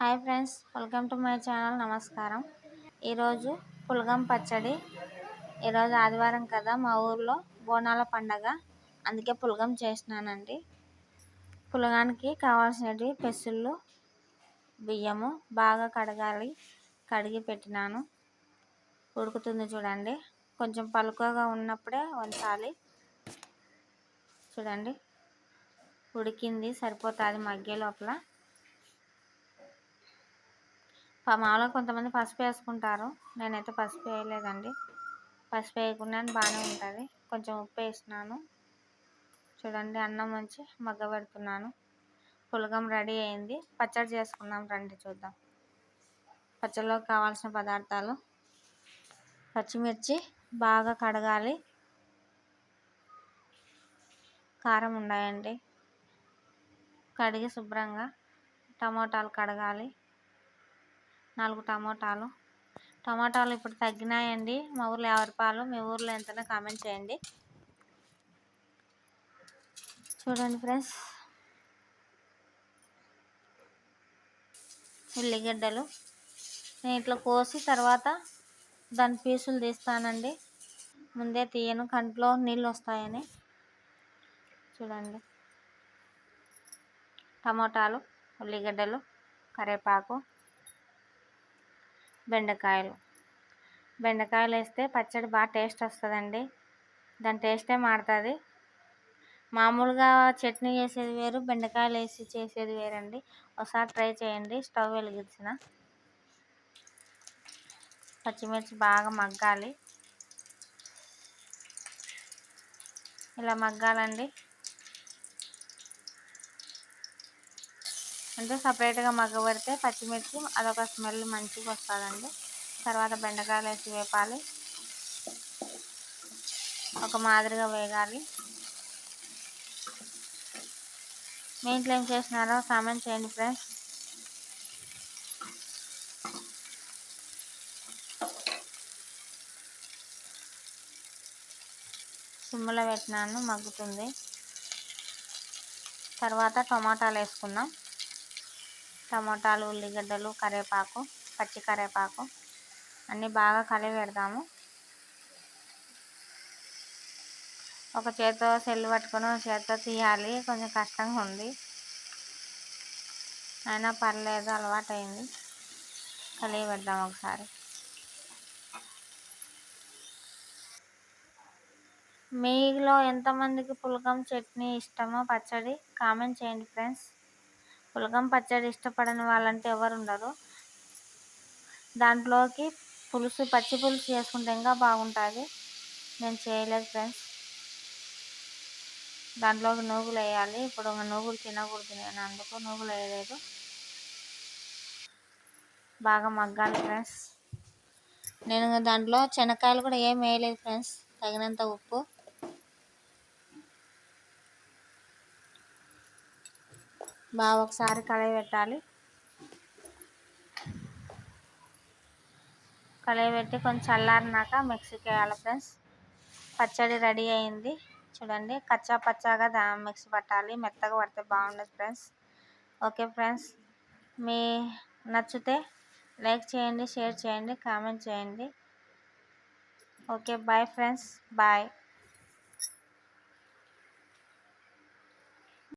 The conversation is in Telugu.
Hi friends welcome to my channel నమస్కారం. ఈరోజు పులగం పచ్చడి. ఈరోజు ఆదివారం కదా మా ఊర్లో బోనాల పండగ. అందుకే పులగం చేసినానండి పులగానికి కావాల్సినవి పెసుళ్ళు బియ్యము బాగా కడగాలి. కడిగి పెట్టినాను. ఉడుకుతుంది చూడండి. కొంచెం పలుకగా ఉన్నప్పుడే వంచాలి. చూడండి. ఉడికింది సరిపోతుంది మగ్గే లోపల. మామూలుగా కొంతమంది పసుపు వేసుకుంటారు. నేనైతే పసుపు వేయలేదండి. పసుపు వేయకుండా బాగానే ఉంటుంది. కొంచెం ఉప్పు వేసినాను. చూడండి అన్నం మంచి మగ్గ పెడుతున్నాను పులగం రెడీ అయింది. పచ్చడి చేసుకుందాం రండి చూద్దాం. పచ్చడిలోకి కావాల్సిన పదార్థాలు. పచ్చిమిర్చి బాగా కడగాలి. కారం ఉండాయండి కడిగి శుభ్రంగా టమోటాలు కడగాలి. నాలుగు టమోటాలు. టమాటాలు ఇప్పుడు తగ్గినాయండి. మా ఊర్లో యాభై రూపాయలు మీ ఊర్లో ఎంతనో కామెంట్ చేయండి. చూడండి ఫ్రెండ్స్. ఉల్లిగడ్డలు. నేను ఇట్లా కోసి తర్వాత దాని పీసులు తీస్తానండి. ముందే తీయను. కంట్లో నీళ్ళు వస్తాయని. చూడండి. టమోటాలు ఉల్లిగడ్డలు కరివేపాకు. బెండకాయలు. బెండకాయలు వేస్తే పచ్చడి బాగా టేస్ట్ వస్తుందండి. దాని టేస్టే మారుతుంది. మామూలుగా చట్నీ చేసేది వేరు బెండకాయలు వేసి చేసేది వేరండి. ఒకసారి ట్రై చేయండి స్టవ్ వెలిగించిన. పచ్చిమిర్చి బాగా మగ్గాలి. ఇలా మగ్గాలండి. అంటే సపరేట్గా మగ్గబెడితే పచ్చిమిర్చి అదొక స్మెల్ మంచిగా వస్తుందండి. తర్వాత బెండకాయలు వేసి వేపాలి. ఒక మాదిరిగా వేగాలి. మీ ఇంట్లో ఏం చేసినారో కామెంట్ చేయండి ఫ్రెండ్స్. సిమ్లో పెట్టినాను మగ్గుతుంది. తర్వాత టమాటాలు వేసుకుందాం. టమోటాలు ఉల్లిగడ్డలు కరివేపాకు పచ్చి కరివేపాకు అన్నీ బాగా కలిపి పెడతాము. ఒక చేత్తో సెల్లు పట్టుకొని ఒక చేత్తో తీయాలి. కొంచెం కష్టంగా ఉంది. అయినా పర్లేదు అలవాటు అయింది కలిగి పెడదాం ఒకసారి. మీలో ఎంతమందికి పులకం చట్నీ ఇష్టమో పచ్చడి కామెంట్ చేయండి ఫ్రెండ్స్. పులగం పచ్చడి ఇష్టపడని వాళ్ళంటే ఎవరు ఉండరు. దాంట్లోకి పులుసు పచ్చి పులుసు చేసుకుంటే ఇంకా బాగుంటుంది. నేను చేయలేదు ఫ్రెండ్స్. దాంట్లోకి నూగులు వేయాలి. ఇప్పుడు నూగులు తినకూడదు నేను అందుకు నూగులు వేయలేదు. బాగా మగ్గాలి ఫ్రెండ్స్. నేను దాంట్లో శనక్కాయలు కూడా ఏం వేయలేదు ఫ్రెండ్స్. తగినంత ఉప్పు. బాగా ఒకసారి కళాయి పెట్టాలి. కళాయి పెట్టి కొంచెం చల్లారినాక మిక్సీకి వేయాలి ఫ్రెండ్స్. పచ్చడి రెడీ అయింది. చూడండి కచ్చా పచ్చాగా దా మిక్సీ పట్టాలి. మెత్తగా పడితే బాగుండదు ఫ్రెండ్స్. ఓకే ఫ్రెండ్స్ మీ నచ్చితే లైక్ చేయండి షేర్ చేయండి కామెంట్ చేయండి. Okay bye friends. బాయ్.